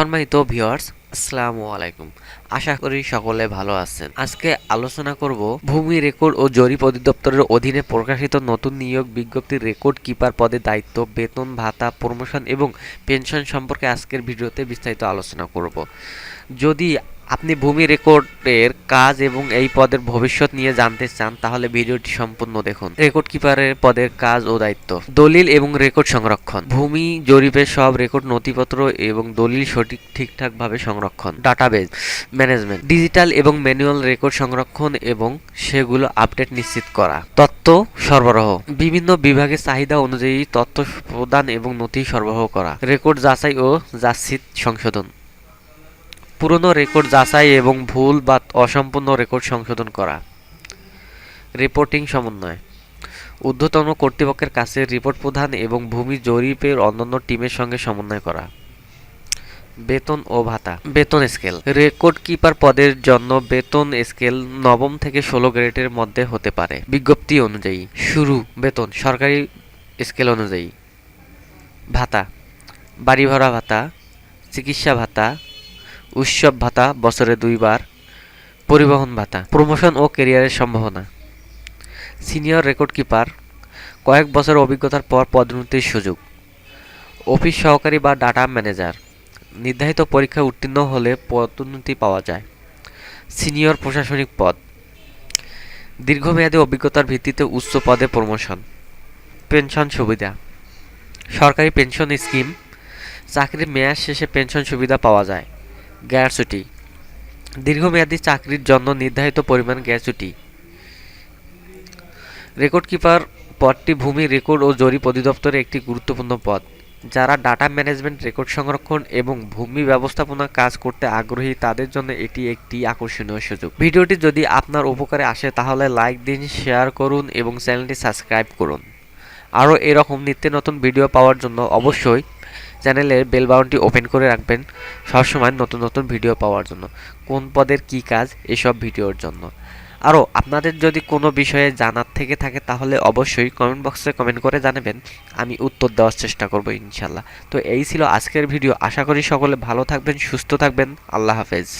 সম্মানিত ভিউয়ার্স আসসালামু আলাইকুম। আশা করি সকলে ভালো আছেন। আজকে আলোচনা করব ভূমি রেকর্ড ও জরিপ অধিদপ্তরের অধীনে প্রকাশিত নতুন নিয়োগ বিজ্ঞপ্তির রেকর্ড কিপার পদে দায়িত্ব, বেতন, ভাতা প্রমোশন এবং পেনশন সম্পর্কে আজকের ভিডিওতে বিস্তারিত আলোচনা করব। যদি আপনি ভূমি রেকর্ডের কাজ এবং এই পদের ভবিষ্যৎ নিয়ে জানতে চান, তাহলে ভিডিওটি সম্পূর্ণ দেখুন। রেকর্ড কিপারের পদের কাজ ও দায়িত্ব। দলিল এবং রেকর্ড সংরক্ষণ। ভূমি জরিপের সব রেকর্ড নথিপত্র এবং দলিল সঠিক, ঠিকঠাকভাবে সংরক্ষণ। Database management. ডিজিটাল এবং ম্যানুয়াল রেকর্ড সংরক্ষণ এবং সেগুলো আপডেট নিশ্চিত করা। তথ্য সরবরাহ। বিভিন্ন বিভাগের চাহিদা অনুযায়ী তথ্য প্রদান এবং নথি সরবরাহ করা। রেকর্ড যাচাই ও যাচ্ছিত সংশোধন। পুরনো রেকর্ড যাচাই এবং ভুল বা অসম্পূর্ণ রেকর্ড সংশোধন করা। রিপোর্টিং সমন্বয়। ঊর্ধ্বতন কর্তৃপক্ষের কাছে রিপোর্ট প্রধান এবং ভূমি জরিপের অন্যান্য টিমের সঙ্গে সমন্বয় করা। বেতন ও ভাতা। বেতন স্কেল। রেকর্ড কিপার পদের জন্য বেতন স্কেল নবম থেকে ষোলো গ্রেডের মধ্যে হতে পারে। বিজ্ঞপ্তি অনুযায়ী। শুরু। বেতন। সরকারি স্কেল অনুযায়ী। ভাতা। বাড়ি ভাড়া ভাতা। চিকিৎসা ভাতা। উৎসব ভাতা বছরে দুইবার, পরিবহন ভাতা প্রমোশন ও ক্যারিয়ারের সম্ভাবনা। সিনিয়র রেকর্ড কিপার কয়েক বছর অভিজ্ঞতার পর পদোন্নতির সুযোগ। অফিস সহকারী বা ডাটা ম্যানেজার নির্ধারিত পরীক্ষায় উত্তীর্ণ হলে পদোন্নতি পাওয়া যায়। সিনিয়র প্রশাসনিক পদ, দীর্ঘমেয়াদী অভিজ্ঞতার ভিত্তিতে উচ্চ পদে প্রমোশন পেনশন সুবিধা। সরকারি পেনশন স্কিম চাকরির মেয়াদ শেষে পেনশন সুবিধা পাওয়া যায়। গ্যারছুটি দীর্ঘমেয়াদী চাকরির জন্য নির্ধারিত পরিমাণ গ্যারছুটি রেকর্ড কিপার পদটি ভূমি রেকর্ড ও জরিপ অধিদপ্তরে একটি গুরুত্বপূর্ণ পদ, যারা ডাটা ম্যানেজমেন্ট, রেকর্ড সংরক্ষণ এবং ভূমি ব্যবস্থাপনা কাজ করতে আগ্রহী, তাদের জন্য এটি একটি আকর্ষণীয় সুযোগ। ভিডিওটি যদি আপনার উপকারে আসে, তাহলে লাইক দিন, শেয়ার করুন এবং চ্যানেলটি সাবস্ক্রাইব করুন। আরও এরকম নিত্য নতুন ভিডিও পাওয়ার জন্য অবশ্যই চ্যানেলের বেল বাউনটি ওপেন করে রাখবেন সবসময় নতুন নতুন ভিডিও পাওয়ার জন্য, কোন পদের কি কাজ এসব ভিডিওর জন্য। আরও, আপনাদের যদি কোনো বিষয়ে জানার থেকে থাকে তাহলে অবশ্যই কমেন্ট বক্সে কমেন্ট করে জানাবেন, আমি উত্তর দেওয়ার চেষ্টা করব ইনশাল্লাহ। তো এই ছিল আজকের ভিডিও, আশা করি সকলে ভালো থাকবেন, সুস্থ থাকবেন, আল্লাহ হাফেজ।